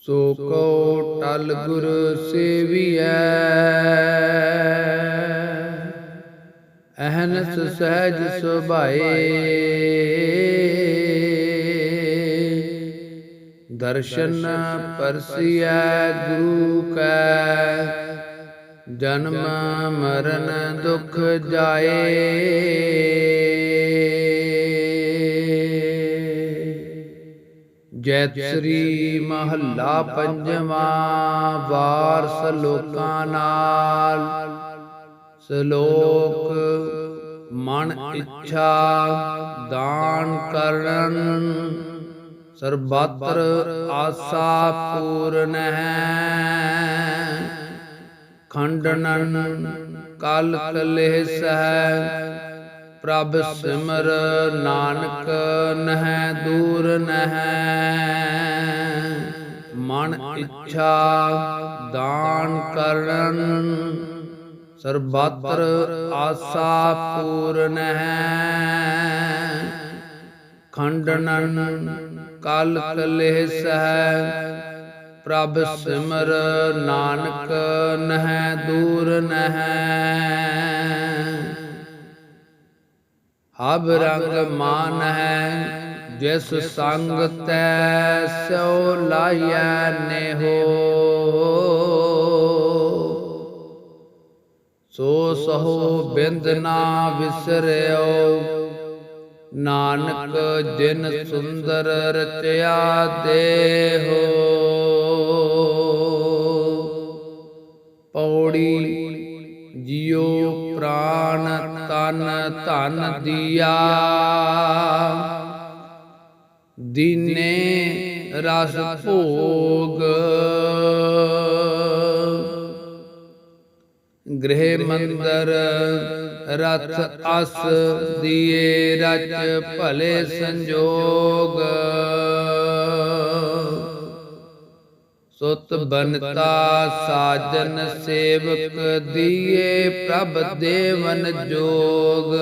ਸੋ ਕੋ ਟਲ ਗੁਰ ਸੇਵੀਐ। ਅਹਨਸ ਸਹਿਜ ਸੁਭਾਏ। ਦਰਸ਼ਨ ਪਰਸਿਐ ਗੁਰੂ ਕੈ। ਜਨਮ ਮਰਨ ਦੁਖ ਜਾਏ। ਜੈਤ ਸ੍ਰੀ ਮਹੱਲਾ ਪੰਜਵਾਂ ਵਾਰ ਸਲੋਕਾਂ ਨਾਲ। ਸ਼ਲੋਕ, ਮਨ ਇੱਛਾ ਦਾਨ ਕਰਨ। ਸਰਬਤਰ ਆਸਾ ਪੂਰਨ ਹੈ। ਖੰਡਨਨ ਕਲ ਕਲੇਸ ਹੈ। ਪ੍ਰਭ ਸਿਮਰ ਨਾਨਕ ਨਹਿ ਦੂਰ ਨਹਿ। ਮਨ ਇੱਛਾ ਦਾਨ ਕਰਨ, ਸਰਬਤਰ ਆਸਾ ਪੂਰਨ ਹੈ ਖੰਡਨਨ ਕਲ ਕਲੇਹ ਸਹਿ ਪ੍ਰਭ ਸਿਮਰ ਨਾਨਕ ਨਹਿ ਦੂਰ ਨਹਿ। ਹਬ ਰੰਗ ਮਾਨ ਹੈ ਜਿਸ ਸੰਗ ਤੈ ਸੋ ਲਾਇਆ ਨੇਹੋ। ਸੋ ਸਹੋ ਬਿੰਦ ਨਾ ਵਿਸਰਿਓ, ਨਾਨਕ ਜਿਨ ਸੁੰਦਰ ਰਚਿਆ ਦੇਹੋ। ਪੌੜੀ ਜਿਉ ਪ੍ਰਾਨ ਤਨ ਧਨ ਦਿਆ। ਦੀਨੇ ਰਸ ਭੋਗ। ਗ੍ਰਹਿ ਮੰਦਰ ਰਥ ਅਸ ਦੀਏ ਰਚ ਭਲੇ ਸੰਜੋਗ। ਸੁਤ ਬਨਤਾ ਸਾਜਨ ਸੇਵਕ ਦੀਏ ਪ੍ਰਭ ਦੇਵਨ ਜੋਗ।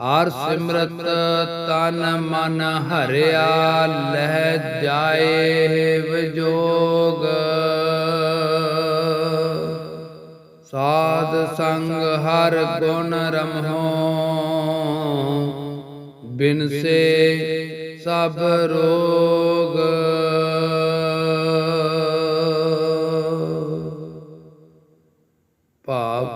ਹਰ ਸਿਮਰਤ ਤਨ ਮਨ ਹਰਿਆ ਲਹਿ ਜਾਏ ਵਿਜੋਗ। ਸਾਧ ਸੰਗ ਹਰ ਗੁਣ ਰਮਹੋ ਬਿਨ ਸੇ ਸਭ ਰੋਗ। ਭਾਵ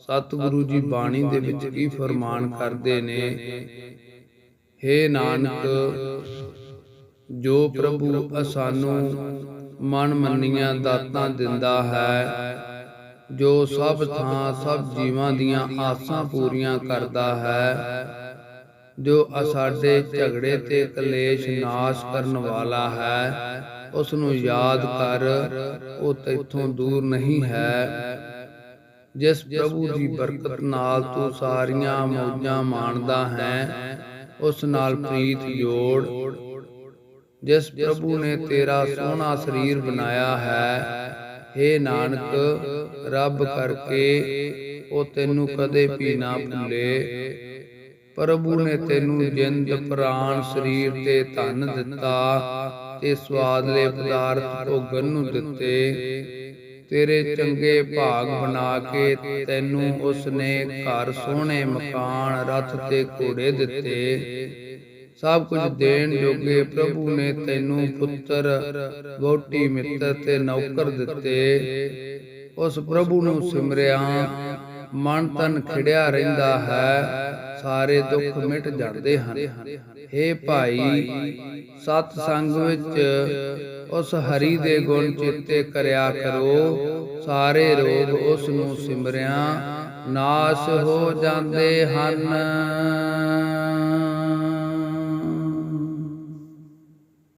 ਸਤਿਗੁਰੂ ਜੀ ਬਾਣੀ ਦੇ ਵਿੱਚ ਕੀ ਫਰਮਾਨ ਕਰਦੇ ਨੇ हे ਨਾਨਕ, ਜੋ ਪ੍ਰਭੂ ਸਾਨੂੰ ਮਨ ਮੰਨੀਆਂ ਦਾਤਾਂ ਦਿੰਦਾ ਹੈ, ਜੋ ਸਭ ਥਾਂ ਸਭ ਜੀਵਾਂ ਦੀਆਂ ਆਸਾਂ ਪੂਰੀਆਂ ਕਰਦਾ ਹੈ ਜੋ ਅਸਾਡੇ ਝਗੜੇ ਤੇ ਕਲੇਸ਼ ਨਾਸ਼ ਕਰਨ ਵਾਲਾ ਹੈ ਉਸ ਨੂੰ ਯਾਦ ਕਰ ਉਹ ਤੇਥੋਂ ਦੂਰ ਨਹੀਂ ਹੈ। ਜਿਸ ਪ੍ਰਭੂ ਦੀ ਬਰਕਤ ਨਾਲ ਤੂੰ ਸਾਰੀਆਂ ਮੌਜਾਂ ਮਾਣਦਾ ਹੈ ਉਸ ਨਾਲ ਪ੍ਰੀਤ ਜੋੜ। ਜਿਸ ਪ੍ਰਭੂ ਨੇ ਤੇਰਾ ਸੋਹਣਾ ਸਰੀਰ ਬਣਾਇਆ ਹੈ हे ਨਾਨਕ ਰੱਬ ਕਰਕੇ ਉਹ ਤੈਨੂੰ ਕਦੇ ਵੀ ਨਾ ਭੁੱਲੇ। ਪ੍ਰਭੂ ਨੇ ਤੈਨੂੰ ਜਿੰਦ ਪ੍ਰਾਣ ਸਰੀਰ ਤੇ ਧਨ ਦਿੱਤਾ ਤੇ ਸਵਾਦਲੇ ਪਦਾਰਥ ਭੋਗਣ ਨੂੰ ਦਿੱਤੇ। ਤੇਰੇ ਚੰਗੇ ਭਾਗ ਬਣਾ ਕੇ ਤੈਨੂੰ ਉਸਨੇ ਘਰ ਸੋਹਣੇ ਮਕਾਨ ਰਥ ਤੇ ਘੋੜੇ ਦਿੱਤੇ। ਸਭ ਕੁਝ ਦੇਣ ਜੋਗੇ ਪ੍ਰਭੂ ਨੇ ਤੈਨੂੰ ਪੁੱਤਰ ਵੋਟੀ ਮਿੱਤਰ ਤੇ ਨੌਕਰ ਦਿੱਤੇ। ਉਸ ਪ੍ਰਭੂ ਨੂੰ ਸਿਮਰਿਆ ਮਨ ਤਨ ਖਿੜਿਆ ਰਹਿੰਦਾ ਹੈ, ਸਾਰੇ ਦੁੱਖ ਮਿਟ ਜਾਂਦੇ ਹਨ। हे ਭਾਈ, ਸਤ ਸੰਗ ਵਿੱਚ ਉਸ ਹਰੀ ਦੇ ਗੁਣ ਚਿੱਤੇ ਕਰਿਆ ਕਰੋ, ਸਾਰੇ ਰੋਗ ਉਸ ਨੂੰ ਸਿਮਰਿਆ, ਨਾਸ਼ ਹੋ ਜਾਂਦੇ ਹਨ।